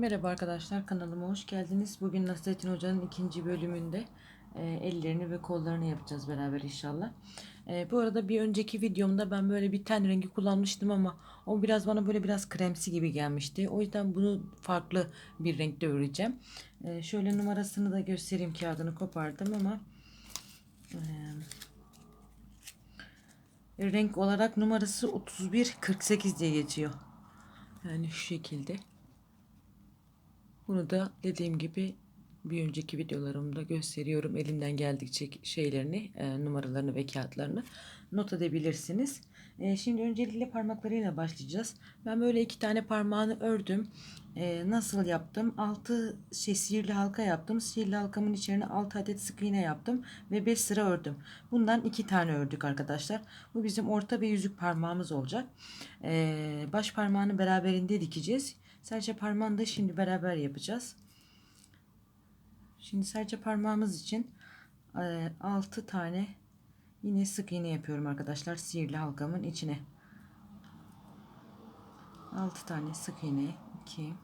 Merhaba arkadaşlar kanalıma hoş geldiniz. Bugün Nasrettin Hoca'nın ikinci bölümünde e, ellerini ve kollarını yapacağız beraber inşallah. E, bu arada bir önceki videomda ben böyle bir ten rengi kullanmıştım ama o biraz bana böyle biraz kremsi gibi gelmişti. O yüzden bunu farklı bir renkte öreceğim. E, şöyle numarasını da göstereyim kağıdını kopardım ama e, renk olarak numarası 3148 diye geçiyor. Yani şu şekilde. Bunu da dediğim gibi bir önceki videolarımda gösteriyorum. Elimden geldikçe şeylerini, e, numaralarını ve kağıtlarını not edebilirsiniz. E, şimdi öncelikle parmaklarıyla başlayacağız. Ben böyle iki tane parmağını ördüm. E, nasıl yaptım? 6 şey sihirli halka yaptım. Sihirli halkamın içerisine 6 adet sık iğne yaptım ve 5 sıra ördüm. Bundan iki tane ördük arkadaşlar. Bu bizim orta ve yüzük parmağımız olacak. Baş parmağını beraberinde dikeceğiz. Serçe parmağını da şimdi beraber yapacağız. Şimdi serçe parmağımız için 6 tane yine sık iğne yapıyorum arkadaşlar sihirli halkamın içine. 6 tane sık iğne 2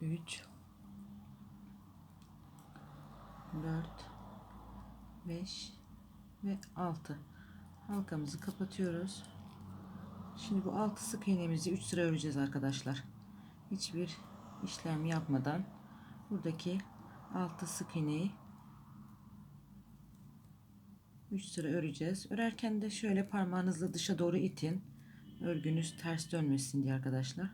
3 4 5 ve 6 halkamızı kapatıyoruz. Şimdi bu 6 sık iğnemizi 3 sıra öreceğiz arkadaşlar. Hiçbir işlem yapmadan buradaki 6 sık iğneyi 3 sıra öreceğiz. Örerken de şöyle parmağınızla dışa doğru itin. Örgünüz ters dönmesin diye arkadaşlar.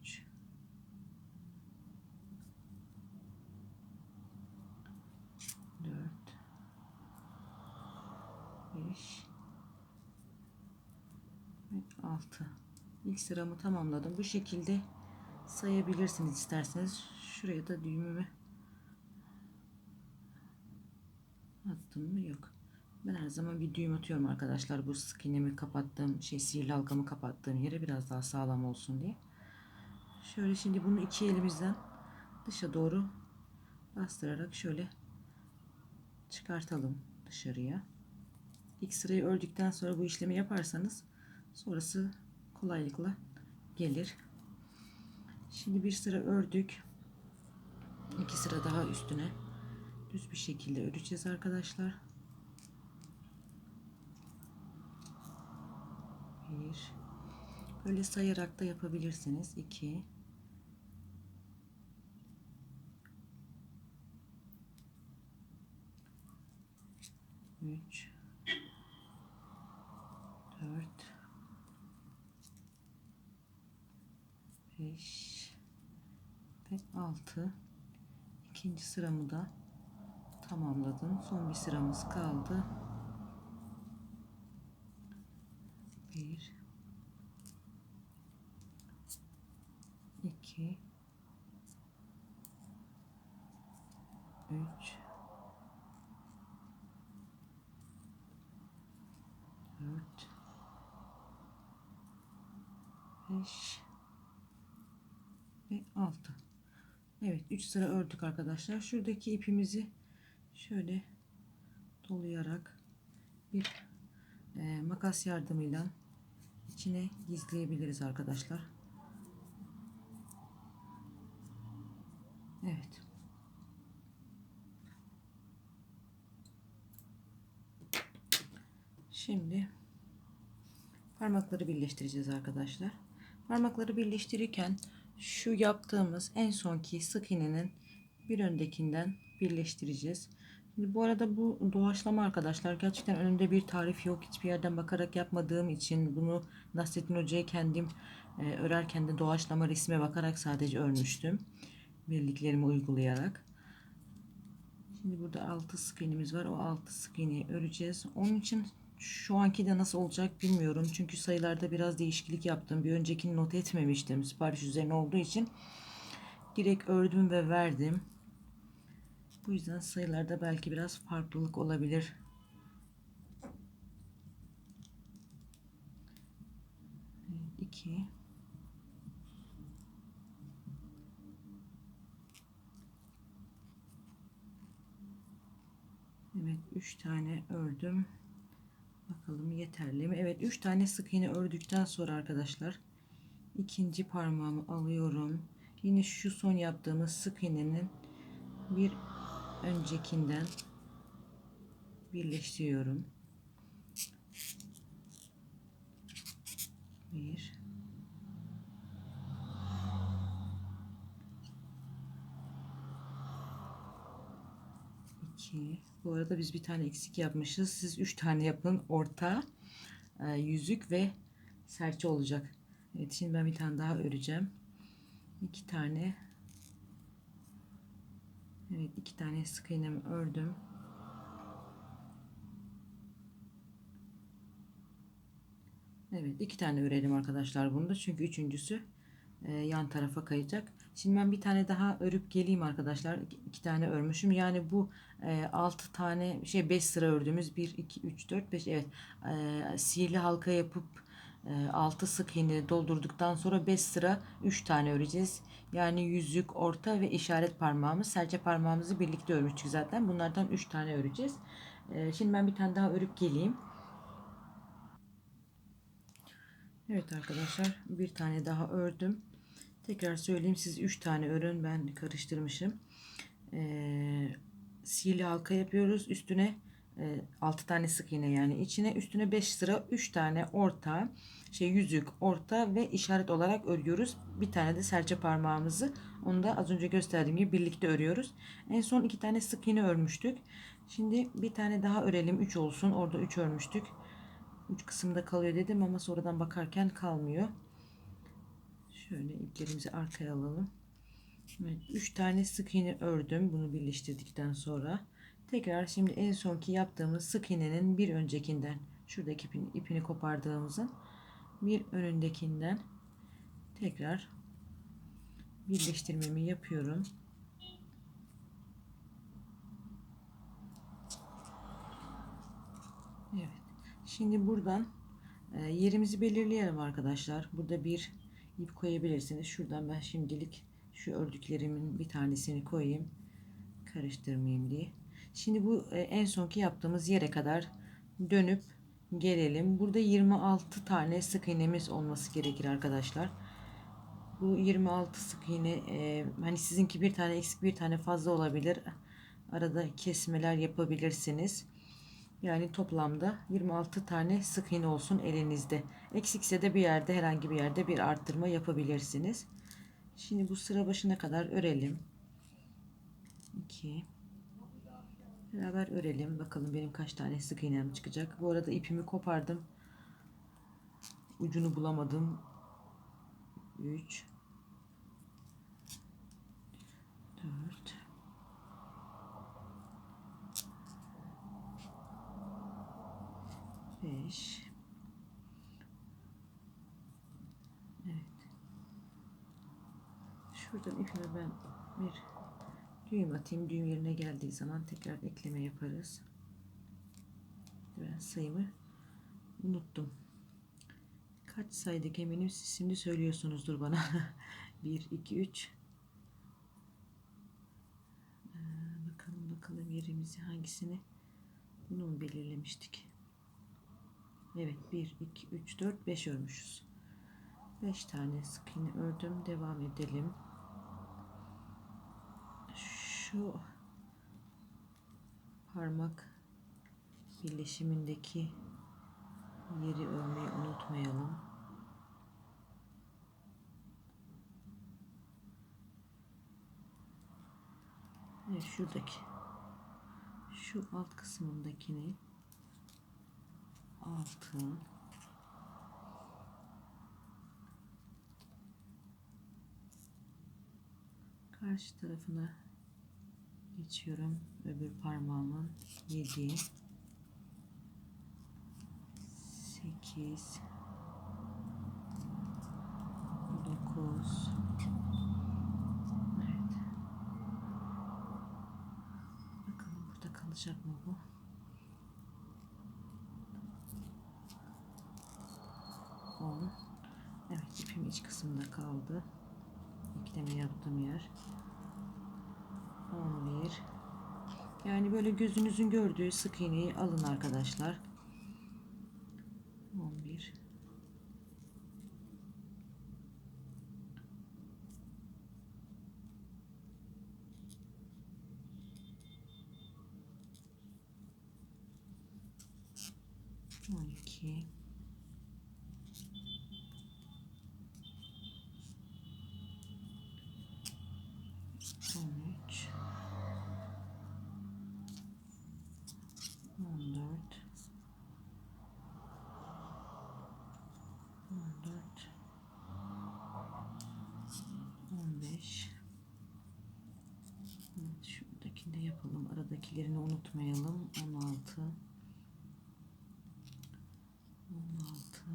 3 5 ve 6 ilk sıramı tamamladım. Bu şekilde sayabilirsiniz isterseniz. Şuraya da düğümümü attım mı? Yok. Ben her zaman bir düğüm atıyorum arkadaşlar. Bu sık iğnemi kapattığım şey sihirli halkamı kapattığım yere biraz daha sağlam olsun diye. Şöyle şimdi bunu iki elimizden dışa doğru bastırarak şöyle çıkartalım dışarıya. İlk sırayı ördükten sonra bu işlemi yaparsanız Sonrası kolaylıkla gelir. Şimdi bir sıra ördük. iki sıra daha üstüne düz bir şekilde öreceğiz arkadaşlar. Bir. Böyle sayarak da yapabilirsiniz. 2 3 6 ikinci sıramı da tamamladım. Son bir sıramız kaldı. 1 2 3 4 5 ve 6 Evet 3 sıra ördük arkadaşlar. Şuradaki ipimizi şöyle dolayarak bir e, makas yardımıyla içine gizleyebiliriz arkadaşlar. Evet. Şimdi parmakları birleştireceğiz arkadaşlar. Parmakları birleştirirken şu yaptığımız en sonki sık iğnenin bir öndekinden birleştireceğiz. Şimdi bu arada bu doğaçlama arkadaşlar gerçekten önümde bir tarif yok. Hiçbir yerden bakarak yapmadığım için bunu Nasrettin Hoca'ya kendim e, örerken de doğaçlama resme bakarak sadece örmüştüm. Birliklerimi uygulayarak. Şimdi burada 6 sık iğnemiz var. O 6 sık iğneyi öreceğiz. Onun için şu anki de nasıl olacak bilmiyorum. Çünkü sayılarda biraz değişiklik yaptım. Bir öncekini not etmemiştim. Sipariş üzerine olduğu için. Direkt ördüm ve verdim. Bu yüzden sayılarda belki biraz farklılık olabilir. İki. Evet, üç tane ördüm. Bakalım yeterli mi? Evet 3 tane sık iğne ördükten sonra arkadaşlar ikinci parmağımı alıyorum. Yine şu son yaptığımız sık iğnenin bir öncekinden birleştiriyorum. Bir. İki. Bu arada biz bir tane eksik yapmışız. Siz üç tane yapın. Orta, e, yüzük ve serçe olacak. Evet şimdi ben bir tane daha öreceğim. İki tane. Evet iki tane sık iğnemi ördüm. Evet iki tane örelim arkadaşlar bunda çünkü üçüncüsü e, yan tarafa kayacak. Şimdi ben bir tane daha örüp geleyim arkadaşlar. İki, tane örmüşüm. Yani bu e, 6 tane şey 5 sıra ördüğümüz 1 2 3 4 5 evet. E, sihirli halka yapıp e, 6 sık iğne doldurduktan sonra 5 sıra 3 tane öreceğiz. Yani yüzük, orta ve işaret parmağımız, serçe parmağımızı birlikte örmüştük zaten. Bunlardan 3 tane öreceğiz. E, şimdi ben bir tane daha örüp geleyim. Evet arkadaşlar bir tane daha ördüm. Tekrar söyleyeyim siz 3 tane örün ben karıştırmışım. Ee, sihirli halka yapıyoruz. Üstüne e, 6 tane sık iğne yani içine üstüne 5 sıra 3 tane orta şey yüzük orta ve işaret olarak örüyoruz. Bir tane de serçe parmağımızı onu da az önce gösterdiğim gibi birlikte örüyoruz. En son 2 tane sık iğne örmüştük. Şimdi bir tane daha örelim 3 olsun. Orada 3 örmüştük. Uç kısımda kalıyor dedim ama sonradan bakarken kalmıyor. Şöyle iplerimizi arkaya alalım. Evet, 3 tane sık iğne ördüm bunu birleştirdikten sonra. Tekrar şimdi en sonki yaptığımız sık iğnenin bir öncekinden şuradaki ipini, ipini kopardığımızın bir önündekinden tekrar birleştirmemi yapıyorum. Evet. Şimdi buradan e, yerimizi belirleyelim arkadaşlar. Burada bir ip koyabilirsiniz. Şuradan ben şimdilik şu ördüklerimin bir tanesini koyayım. Karıştırmayayım diye. Şimdi bu e, en sonki yaptığımız yere kadar dönüp gelelim. Burada 26 tane sık iğnemiz olması gerekir arkadaşlar. Bu 26 sık iğne e, hani sizinki bir tane eksik bir tane fazla olabilir. Arada kesmeler yapabilirsiniz. Yani toplamda 26 tane sık iğne olsun elinizde. Eksikse de bir yerde herhangi bir yerde bir arttırma yapabilirsiniz. Şimdi bu sıra başına kadar örelim. 2 Beraber örelim. Bakalım benim kaç tane sık iğnem çıkacak. Bu arada ipimi kopardım. Ucunu bulamadım. 3 4 5 Evet. Şuradan ipime ben bir düğüm atayım. Düğüm yerine geldiği zaman tekrar ekleme yaparız. Ben sayımı unuttum. Kaç saydık eminim siz şimdi söylüyorsunuzdur bana. 1, 2, 3 bakalım bakalım yerimizi hangisini bunu mu belirlemiştik? Evet 1, 2, 3, 4, 5 örmüşüz. 5 tane sık iğne ördüm. Devam edelim. Şu parmak birleşimindeki yeri örmeyi unutmayalım. Evet şuradaki şu alt kısmındakini altı. Karşı tarafına geçiyorum. Öbür parmağımın 7 8 9 Evet. Bakalım burada kalacak mı bu? kısımda kaldı. Ekleme yaptığım yer. 11 Yani böyle gözünüzün gördüğü sık iğneyi alın arkadaşlar. 11 12 unutmayalım. 16 16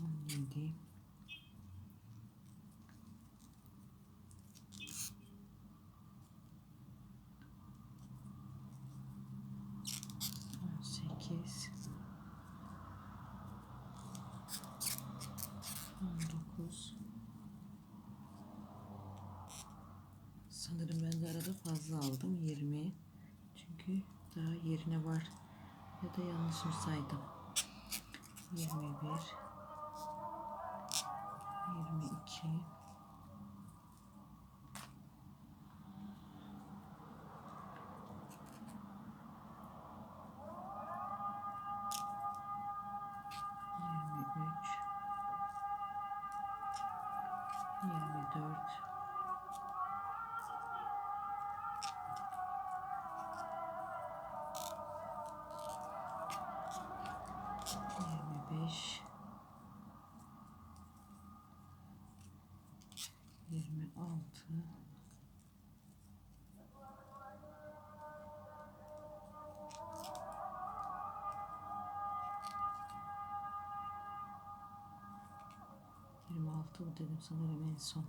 17 18 19 Sanırım ben de arada fazla aldım 20 çünkü daha yerine var. Ya da yanlış mı saydım 21 22 25 26 26 mı dedim sanırım en son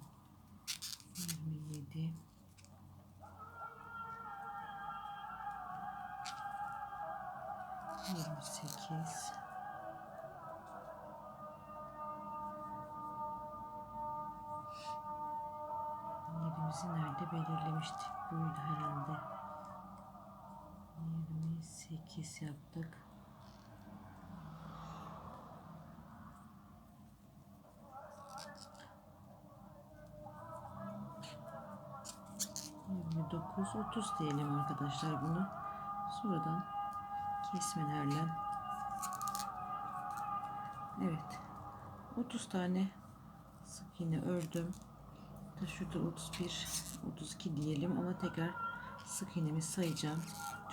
yaptık. Yirmi dokuz, otuz diyelim arkadaşlar bunu. Sonradan kesmelerle. Evet. 30 tane sık iğne ördüm. Da şurada 31, 32 diyelim ama tekrar sık iğnemi sayacağım.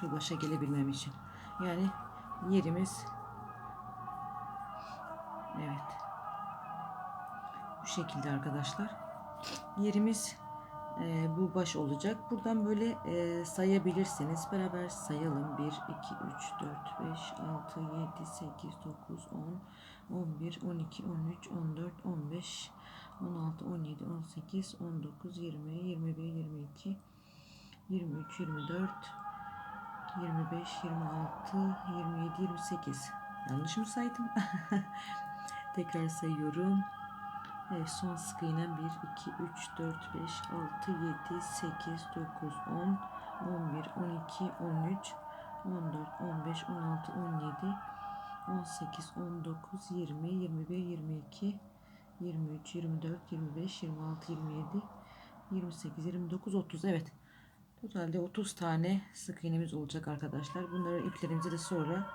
Çok başa gelebilmem için. Yani yerimiz evet. Bu şekilde arkadaşlar. Yerimiz e, bu baş olacak. Buradan böyle e, sayabilirsiniz. Beraber sayalım. 1, 2, 3, 4, 5, 6, 7, 8, 9, 10, 11, 12, 13, 14, 15, 16, 17, 18, 19, 20, 21, 22, 23, 24, 25, 26, 27, 28. Yanlış mı saydım? Tekrar sayıyorum. Evet, son sık iğnem 1, 2, 3, 4, 5, 6, 7, 8, 9, 10, 11, 12, 13, 14, 15, 16, 17, 18, 19, 20, 21, 22, 23, 24, 25, 26, 27, 28, 29, 30. Evet. Totalde 30 tane sık iğnemiz olacak arkadaşlar. Bunları iplerimizi de sonra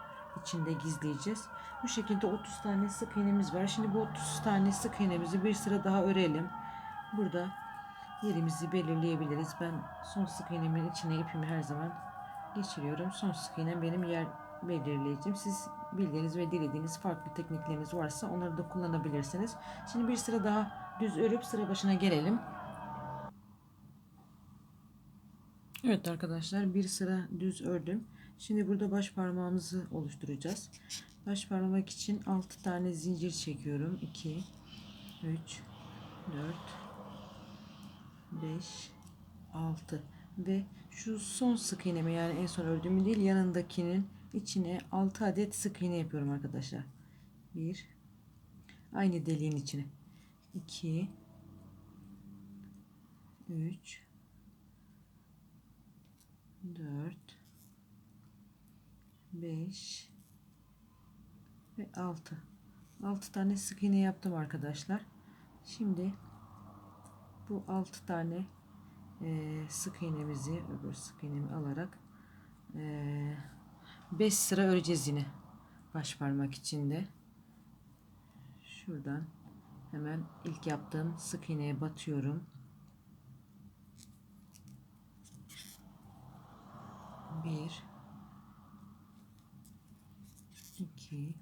içinde gizleyeceğiz. Bu şekilde 30 tane sık iğnemiz var. Şimdi bu 30 tane sık iğnemizi bir sıra daha örelim. Burada yerimizi belirleyebiliriz. Ben son sık iğnemin içine ipimi her zaman geçiriyorum. Son sık iğnem benim yer belirleyicim. Siz bildiğiniz ve dilediğiniz farklı teknikleriniz varsa onları da kullanabilirsiniz. Şimdi bir sıra daha düz örüp sıra başına gelelim. Evet arkadaşlar bir sıra düz ördüm. Şimdi burada baş parmağımızı oluşturacağız. Baş parmak için 6 tane zincir çekiyorum. 2 3 4 5 6 ve şu son sık iğnemi yani en son ördüğümü değil yanındakinin içine 6 adet sık iğne yapıyorum arkadaşlar. 1 aynı deliğin içine 2 3 4 5 ve 6 6 tane sık iğne yaptım arkadaşlar şimdi bu 6 tane e, sık iğnemizi öbür sık iğnemi alarak 5 sıra öreceğiz yine baş parmak içinde. Şuradan hemen ilk yaptığım sık iğneye batıyorum. Bir, iki,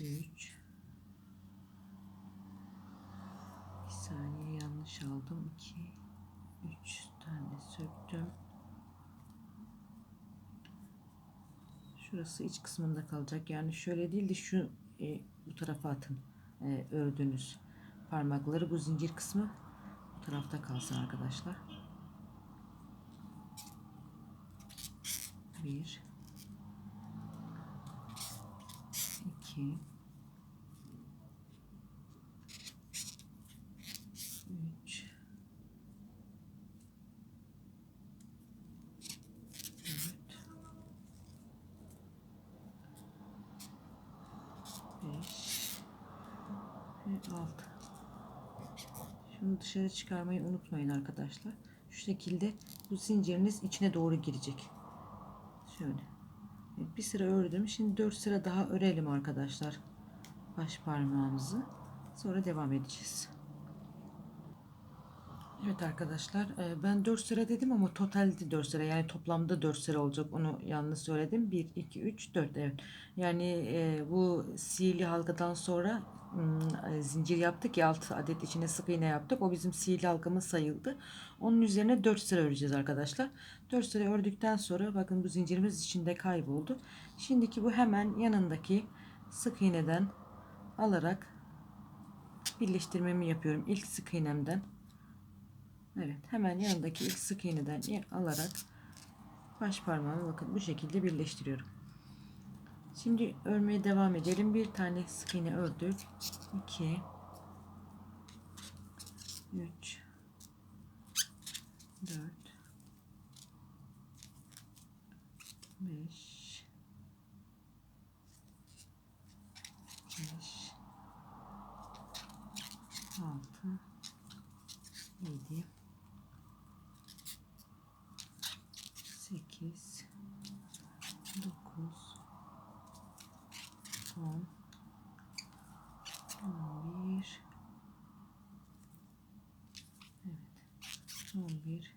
üç, bir saniye yanlış aldım. iki, üç tane söktüm. Şurası iç kısmında kalacak. Yani şöyle değil de şu e, bu tarafa atın. E, ördüğünüz parmakları bu zincir kısmı tarafta kalsın arkadaşlar. Bir, iki, üç, dört, beş ve altı. Şunu dışarı çıkarmayı unutmayın arkadaşlar. Şu şekilde bu zinciriniz içine doğru girecek. Şöyle. Bir sıra ördüm. Şimdi 4 sıra daha örelim arkadaşlar. Baş parmağımızı. Sonra devam edeceğiz. Evet arkadaşlar e, ben 4 sıra dedim ama totalde 4 sıra yani toplamda 4 sıra olacak onu yanlış söyledim 1 2 3 4 evet yani e, bu sihirli halkadan sonra zincir yaptık ya 6 adet içine sık iğne yaptık. O bizim sihirli halkamız sayıldı. Onun üzerine 4 sıra öreceğiz arkadaşlar. 4 sıra ördükten sonra bakın bu zincirimiz içinde kayboldu. Şimdiki bu hemen yanındaki sık iğneden alarak birleştirmemi yapıyorum. İlk sık iğnemden. Evet hemen yanındaki ilk sık iğneden alarak baş parmağımı bakın bu şekilde birleştiriyorum. Şimdi örmeye devam edelim. Bir tane sık iğne ördük. 2 3 4 5 5 6 7 8 9 10 11 Evet 11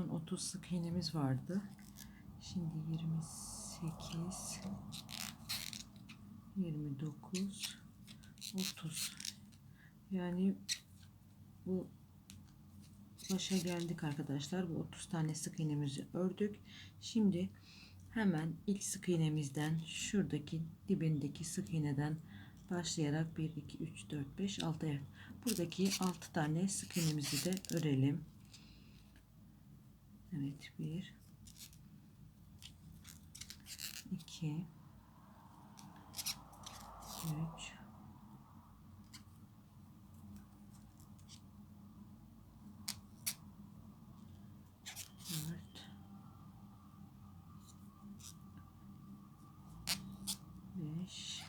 30 sık iğnemiz vardı. Şimdi 28 29 30 yani bu başa geldik arkadaşlar. Bu 30 tane sık iğnemizi ördük. Şimdi hemen ilk sık iğnemizden şuradaki dibindeki sık iğneden başlayarak 1 2 3 4 5 6 evet buradaki 6 tane sık iğnemizi de örelim Evet 1 2 3 4 5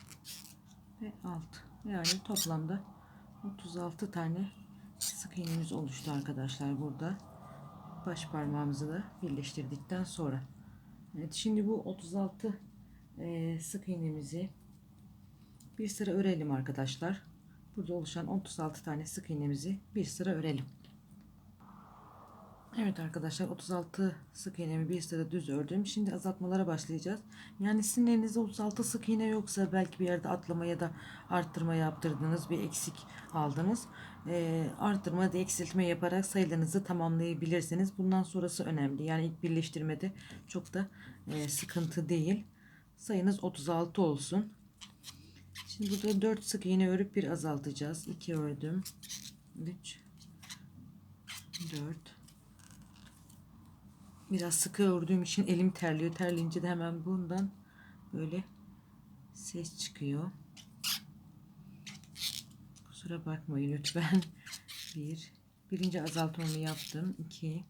ve 6 yani toplamda 36 tane sık iğnemiz oluştu arkadaşlar burada baş parmağımızı da birleştirdikten sonra. Evet şimdi bu 36 e, sık iğnemizi bir sıra örelim arkadaşlar. Burada oluşan 36 tane sık iğnemizi bir sıra örelim Evet arkadaşlar 36 sık iğnemi bir sıra düz ördüm. Şimdi azaltmalara başlayacağız. Yani sizin elinizde 36 sık iğne yoksa belki bir yerde atlama ya da arttırma yaptırdınız bir eksik aldınız. Ee, arttırma da eksiltme yaparak sayılarınızı tamamlayabilirsiniz. Bundan sonrası önemli. Yani ilk birleştirmede çok da e, sıkıntı değil. Sayınız 36 olsun. Şimdi burada 4 sık iğne örüp bir azaltacağız. 2 ördüm. 3 4 Biraz sıkı ördüğüm için elim terliyor. Terleyince de hemen bundan böyle ses çıkıyor. Kusura bakmayın lütfen. Bir. Birinci azaltmamı yaptım. 2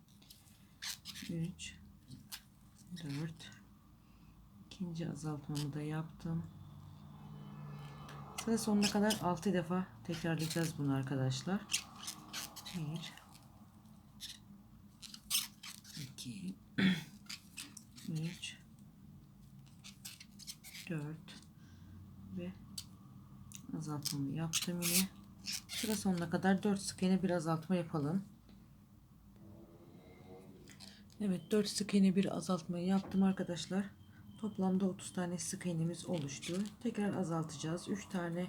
3 4 İkinci azaltmamı da yaptım. Sıra sonuna kadar 6 defa tekrarlayacağız bunu arkadaşlar. 1 2 3 4 ve azaltmamı yaptım yine. Sıra sonuna kadar 4 sık iğne bir azaltma yapalım. Evet 4 sık iğne bir azaltmayı yaptım arkadaşlar. Toplamda 30 tane sık iğnemiz oluştu. Tekrar azaltacağız. 3 tane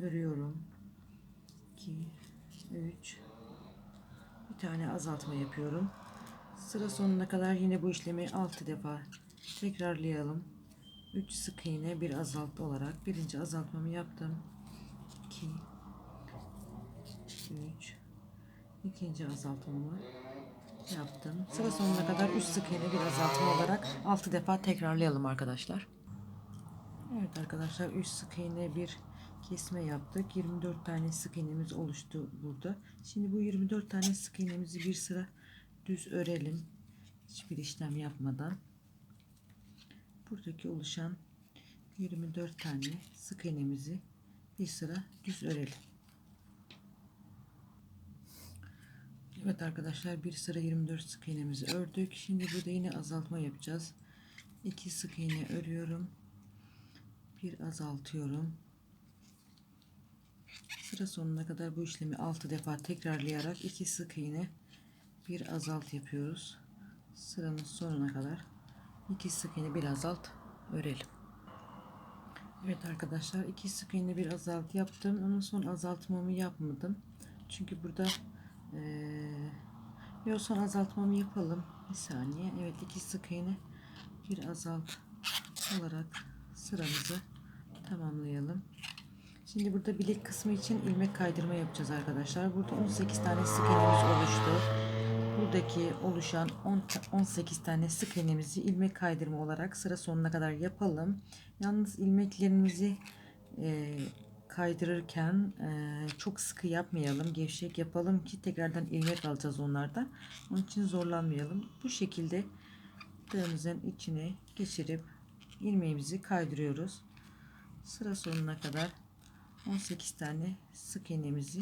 örüyorum. 2 3 bir tane azaltma yapıyorum. Sıra sonuna kadar yine bu işlemi 6 defa tekrarlayalım. 3 sık iğne bir azalt olarak birinci azaltmamı yaptım. 2 3 ikinci azaltmamı yaptım. Sıra sonuna kadar 3 sık iğne bir azaltma olarak 6 defa tekrarlayalım arkadaşlar. Evet arkadaşlar 3 sık iğne bir kesme yaptık. 24 tane sık iğnemiz oluştu burada. Şimdi bu 24 tane sık iğnemizi bir sıra düz örelim. Hiçbir işlem yapmadan. Buradaki oluşan 24 tane sık iğnemizi bir sıra düz örelim. Evet arkadaşlar bir sıra 24 sık iğnemizi ördük. Şimdi burada yine azaltma yapacağız. 2 sık iğne örüyorum. Bir azaltıyorum. Sıra sonuna kadar bu işlemi 6 defa tekrarlayarak 2 sık iğne bir azalt yapıyoruz. Sıranın sonuna kadar 2 sık iğne bir azalt örelim. Evet arkadaşlar 2 sık iğne bir azalt yaptım ama son azaltmamı yapmadım. Çünkü burada ee, yok son azaltmamı yapalım. Bir saniye. Evet 2 sık iğne bir azalt olarak sıramızı tamamlayalım. Şimdi burada bilek kısmı için ilmek kaydırma yapacağız arkadaşlar. Burada 18 tane sık iğnemiz oluştu. Buradaki oluşan 10, 18 tane sık iğnemizi ilmek kaydırma olarak sıra sonuna kadar yapalım. Yalnız ilmeklerimizi e, kaydırırken e, çok sıkı yapmayalım. Gevşek yapalım ki tekrardan ilmek alacağız onlardan. Onun için zorlanmayalım. Bu şekilde tığımızın içine geçirip ilmeğimizi kaydırıyoruz. Sıra sonuna kadar 18 tane sık iğnemizi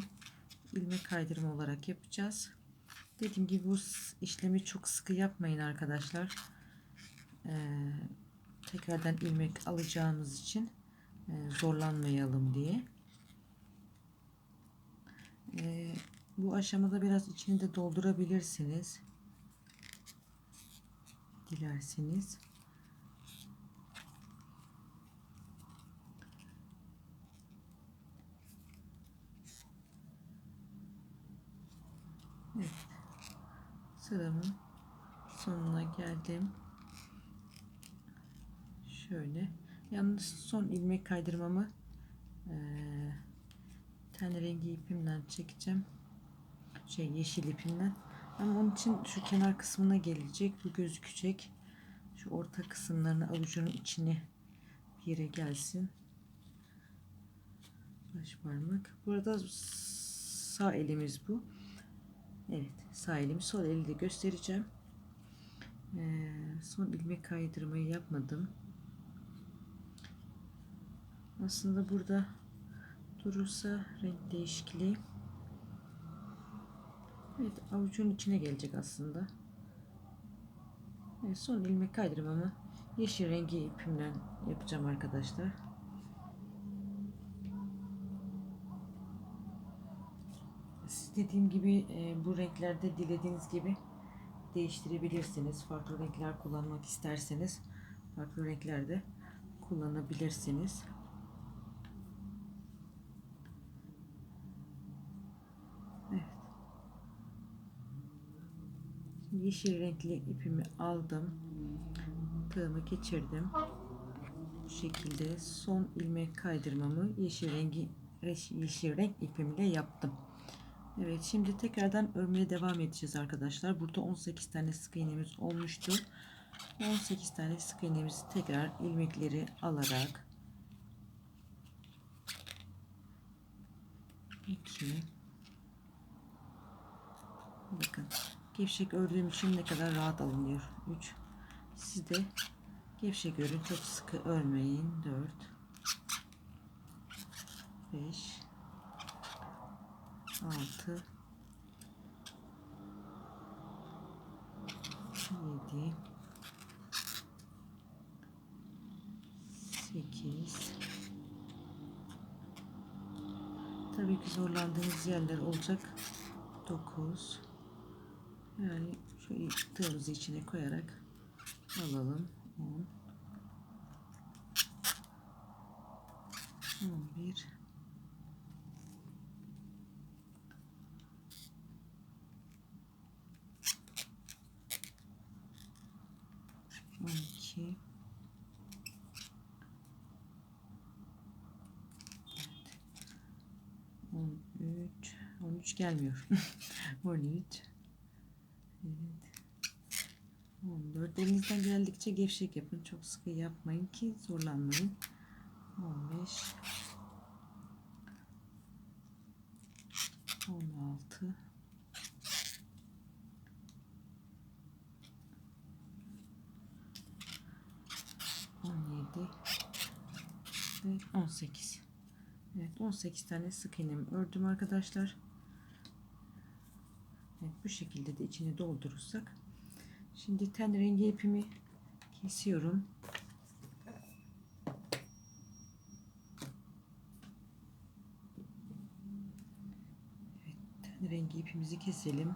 ilmek kaydırma olarak yapacağız. Dediğim gibi bu işlemi çok sıkı yapmayın arkadaşlar. Ee, tekrardan ilmek alacağımız için e, zorlanmayalım diye. E, bu aşamada biraz içini de doldurabilirsiniz. Dilerseniz. Evet. Sıramın sonuna geldim. Şöyle. Yalnız son ilmek kaydırmamı e, tane rengi ipimden çekeceğim. Şey yeşil ipimden. Ama onun için şu kenar kısmına gelecek. Bu gözükecek. Şu orta kısımlarını avucunun içine bir yere gelsin. Baş parmak. Burada sağ elimiz bu. Evet sağ elimi sol eli de göstereceğim. Ee, son ilmek kaydırmayı yapmadım. Aslında burada durursa renk değişikliği Evet avucun içine gelecek aslında. Evet, son ilmek kaydırmamı yeşil rengi ipimden yapacağım arkadaşlar. Siz dediğim gibi e, bu renklerde dilediğiniz gibi değiştirebilirsiniz. Farklı renkler kullanmak isterseniz farklı renklerde kullanabilirsiniz. Evet. Yeşil renkli ipimi aldım. Tığımı geçirdim. Bu şekilde son ilmek kaydırmamı yeşil rengi yeşil renk ipimle yaptım. Evet şimdi tekrardan örmeye devam edeceğiz arkadaşlar. Burada 18 tane sık iğnemiz olmuştu. 18 tane sık iğnemizi tekrar ilmekleri alarak 2 Bakın gevşek ördüğüm için ne kadar rahat alınıyor. 3 Siz de gevşek örün çok sıkı örmeyin. 4 5 6 7 8 Tabii ki zorlandığınız yerler olacak. 9 Yani şöyle tığımızı içine koyarak alalım. 10 11 12 13 13 gelmiyor. 13 evet. 14 elinizden geldikçe gevşek yapın. Çok sıkı yapmayın ki zorlanmayın. 15 16 17 ve 18 Evet 18 tane sık iğnemi ördüm arkadaşlar bu şekilde de içini doldurursak. Şimdi ten rengi ipimi kesiyorum. Evet ten rengi ipimizi keselim.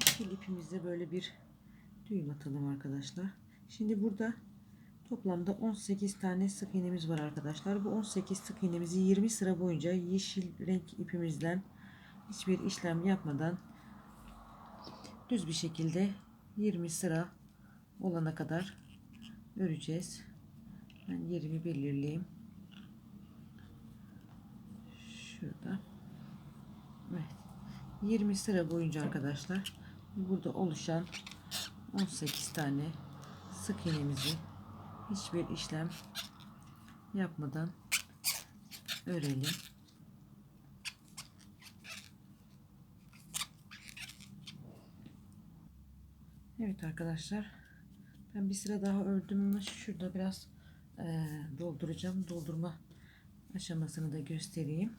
Yeşil ipimizde böyle bir düğüm atalım arkadaşlar. Şimdi burada toplamda 18 tane sık iğnemiz var arkadaşlar. Bu 18 sık iğnemizi 20 sıra boyunca yeşil renk ipimizden hiçbir işlem yapmadan düz bir şekilde 20 sıra olana kadar öreceğiz. Ben yerimi belirleyeyim. Şurada. Evet. 20 sıra boyunca arkadaşlar burada oluşan 18 tane sık iğnemizi hiçbir işlem yapmadan örelim. Evet arkadaşlar ben bir sıra daha ördüm ama şurada biraz e, dolduracağım. Doldurma aşamasını da göstereyim.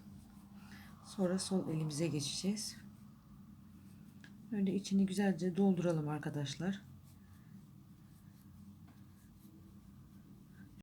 Sonra sol elimize geçeceğiz. Öyle içini güzelce dolduralım arkadaşlar.